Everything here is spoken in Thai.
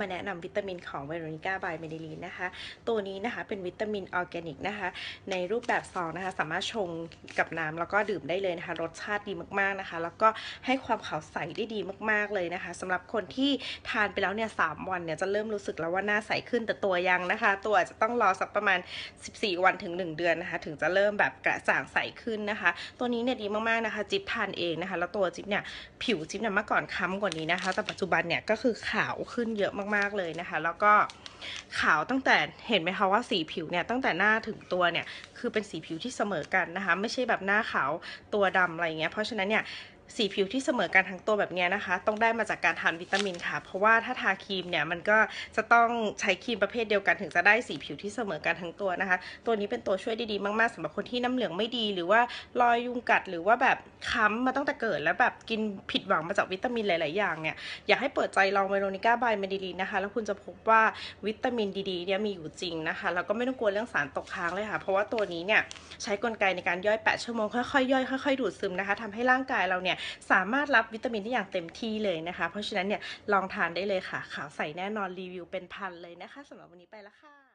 มาแนะนำวิตามินของเวโรนิก้าบายเมดิลีนนะคะ ตัวนี้นะคะเป็นวิตามินออร์แกนิกนะคะ ในรูปแบบซองนะคะ สามารถชงกับน้ำแล้วก็ดื่มได้เลยนะคะ รสชาติดีมากๆนะคะ แล้วก็ให้ความขาวใสได้ดีมากๆเลยนะคะสำหรับคนที่ทานไปแล้วเนี่ยสามวันเนี่ยจะเริ่มรู้สึกแล้วว่าหน้าใสขึ้นแต่ตัวยังนะคะ ตัวจจะต้องรอสักประมาณ 14 วันถึง 1 เดือนนะคะ ถึงจะเริ่มแบบกระจ่างใสขึ้นนะคะ ตัวนี้เนี่ยดีมากๆนะคะ จิ๊บทานเองนะคะ แล้วตัวจิ๊บเนี่ยผิวจิ๊บเนี่ยเมื่อก่อนค้ำกว่านี้นะคะ แต่ปัจจุบันเนี่ยก็คือขาวขึ้นเยอะมากๆเลยนะคะ แล้วก็ขาวตั้งแต่เห็นไหมคะว่าสีผิวเนี่ยตั้งแต่หน้าถึงตัวเนี่ยคือเป็นสีผิวที่เสมอกันนะคะ ไม่ใช่แบบหน้าขาวตัวดำอะไรอย่างเงี้ยเพราะฉะนั้นเนี่ย สีผิวที่เสมอกันทั้งตัวแบบนี้นะคะ ต้องได้มาจากการทานวิตามินค่ะ เพราะว่าถ้าทาครีมเนี่ยมันก็จะต้องใช้ครีมประเภทเดียวกันถึงจะได้สีผิวที่เสมอกันทั้งตัวนะคะ ตัวนี้เป็นตัวช่วยด้ดีมากๆสำหรับคนที่น้ำเหลืองไม่ดีหรือว่ารอยยุงกัดหรือว่าแบบค้ำมาตั้งแต่เกิดแล้วแบบกินผิดหวังมาจากวิตามินหลาย ๆ อย่างเนี่ยอยากให้เปิดใจลองเวโรนิก้าบายเมดิลีนะคะ แล้วคุณจะพบว่าวิตามินดีๆเนี่ยมีอยู่จริงนะคะแล้วก็ไม่ต้องกลัวเรื่องสารตกค้างเลยค่ะ เพราะว่าตัวนี้เนี่ยใช้กลไกในการย่อย 8 ชั่วโมงค่อยๆย่อยค่อยๆดูดซึมนะคะทำให้ร่างกายเราเนี่ยสามารถรับวิตามินได้อย่างเต็มที่เลยนะคะ เพราะฉะนั้นเนี่ยลองทานได้เลยค่ะ ขาวใสแน่นอนรีวิวเป็นพันเลยนะคะสำหรับวันนี้ไปแล้วค่ะ